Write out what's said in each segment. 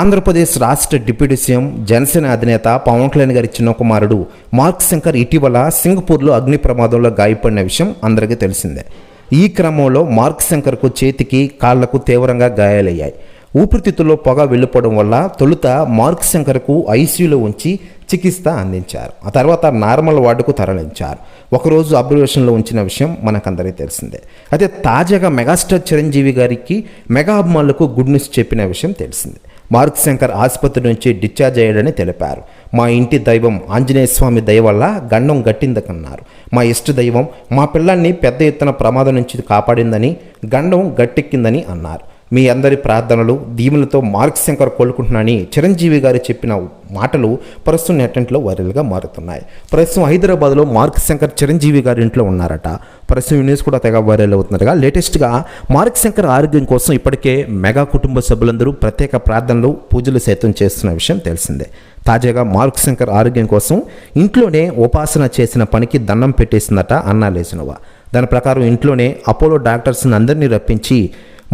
ఆంధ్రప్రదేశ్ రాష్ట్ర deputy CM Janasena అధినేత పవన్ కళ్యాణ్ గారి చిన్న కుమారుడు మార్క్ శంకర్ ఇటీవల సింగపూర్లో అగ్ని ప్రమాదంలో గాయపడిన విషయం అందరికీ తెలిసిందే. ఈ క్రమంలో మార్క్ శంకర్కు చేతికి కాళ్ళకు తీవ్రంగా గాయాలయ్యాయి. ఊపిరితిత్తుల్లో పొగ వెళ్ళిపోవడం వల్ల తొలుత మార్క్ శంకర్కు ఐసీయూలో ఉంచి చికిత్స అందించారు. ఆ తర్వాత నార్మల్ వార్డుకు తరలించారు. ఒకరోజు అబ్జర్వేషన్లో ఉంచిన విషయం మనకందరికీ తెలిసిందే. అయితే తాజాగా మెగాస్టార్ చిరంజీవి గారికి మెగా అభిమానులకు గుడ్ న్యూస్ చెప్పిన విషయం తెలిసిందే. మార్క్ శంకర్ ఆసుపత్రి నుంచి డిశ్చార్జ్ అయ్యాడని తెలిపారు. మా ఇంటి దైవం ఆంజనేయ స్వామి దయ వల్ల గండం గట్టిందకన్నారు మా ఇష్ట దైవం మా పిల్లల్ని పెద్ద ఎత్తున ప్రమాదం నుంచి కాపాడిందని గండం గట్టెక్కిందని అన్నారు. మీ అందరి ప్రార్థనలు దీవులతో మార్క్ శంకర్ కోలుకుంటున్నానని చిరంజీవి గారు చెప్పిన మాటలు ప్రస్తుతం నెట్టంట్లో వైరల్గా మారుతున్నాయి. ప్రస్తుతం హైదరాబాద్లో మార్క్ శంకర్ చిరంజీవి గారి ఇంట్లో ఉన్నారట. ప్రస్తుతం న్యూస్ కూడా తెగ వైరల్ అవుతుందటగా లేటెస్ట్గా మార్క్ శంకర్ ఆరోగ్యం కోసం ఇప్పటికే మెగా కుటుంబ సభ్యులందరూ ప్రత్యేక ప్రార్థనలు పూజలు సైతం చేస్తున్న విషయం తెలిసిందే. తాజాగా మార్క్ శంకర్ ఆరోగ్యం కోసం ఇంట్లోనే ఉపాసన చేసిన పనికి దండం పెట్టేసిందట అన్నా లేచినవా. దాని ప్రకారం ఇంట్లోనే అపోలో డాక్టర్స్ని అందరినీ రప్పించి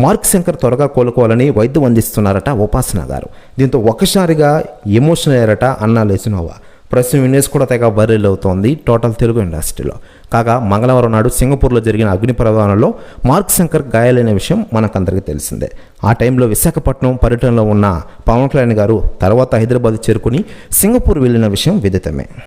మార్క్ శంకర్ త్వరగా కోలుకోవాలని వైద్యం అందిస్తున్నారట ఉపాసన గారు దీంతో ఒక్కసారిగా ఎమోషనల్ అయ్యారట అన్నా లేచినోవా. ప్రస్తుతం యునెస్ కూడా తెగ వైరల్ అవుతోంది టోటల్ తెలుగు ఇండస్ట్రీలో. కాగా మంగళవారం నాడు సింగపూర్లో జరిగిన అగ్ని ప్రమాదంలో మార్క్ శంకర్ గాయాలైన విషయం మనకందరికీ తెలిసిందే. ఆ టైంలో విశాఖపట్నం పర్యటనలో ఉన్న పవన్ కళ్యాణ్ గారు తర్వాత హైదరాబాద్ చేరుకుని సింగపూర్ వెళ్ళిన విషయం విదితమే.